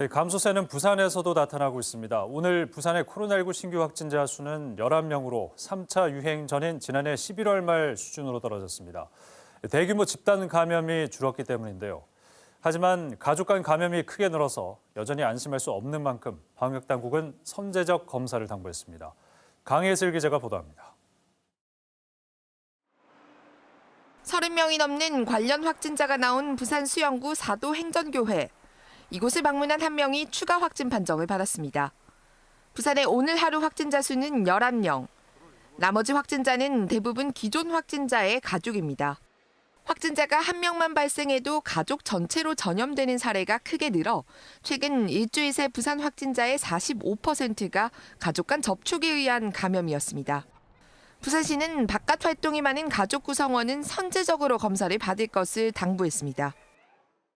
네, 감소세는 부산에서도 나타나고 있습니다. 오늘 부산의 코로나19 신규 확진자 수는 11명으로 3차 유행 전인 지난해 11월 말 수준으로 떨어졌습니다. 대규모 집단 감염이 줄었기 때문인데요. 하지만 가족 간 감염이 크게 늘어서 여전히 안심할 수 없는 만큼 방역 당국은 선제적 검사를 당부했습니다. 강혜슬 기자가 보도합니다. 30명이 넘는 관련 확진자가 나온 부산 수영구 사도 행전교회. 이곳을 방문한 한 명이 추가 확진 판정을 받았습니다. 부산의 오늘 하루 확진자 수는 11명. 나머지 확진자는 대부분 기존 확진자의 가족입니다. 확진자가 한 명만 발생해도 가족 전체로 전염되는 사례가 크게 늘어 최근 일주일 새 부산 확진자의 45%가 가족 간 접촉에 의한 감염이었습니다. 부산시는 바깥 활동이 많은 가족 구성원은 선제적으로 검사를 받을 것을 당부했습니다.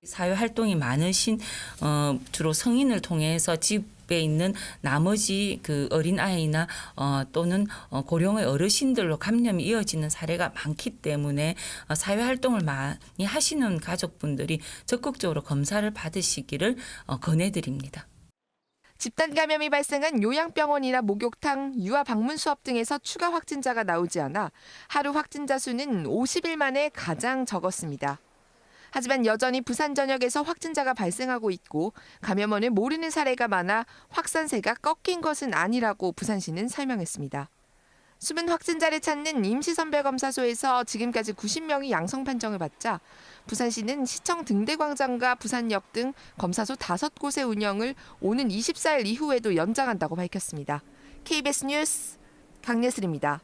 사회 활동이 많으신 어, 주로 성인을 통해서 집에 있는 나머지 그 어린 아이나 어, 또는 어, 고령의 어르신들로 감염이 이어지는 사례가 많기 때문에 어, 사회 활동을 많이 하시는 가족분들이 적극적으로 검사를 받으시기를 어, 권해드립니다. 집단 감염이 발생한 요양병원이나 목욕탕, 유아 방문 수업 등에서 추가 확진자가 나오지 않아 하루 확진자 수는 50일 만에 가장 적었습니다. 하지만 여전히 부산 전역에서 확진자가 발생하고 있고 감염원을 모르는 사례가 많아 확산세가 꺾인 것은 아니라고 부산시는 설명했습니다. 숨은 확진자를 찾는 임시선별검사소에서 지금까지 90명이 양성 판정을 받자 부산시는 시청 등대광장과 부산역 등 검사소 5곳의 운영을 오는 24일 이후에도 연장한다고 밝혔습니다. KBS 뉴스 강예슬입니다.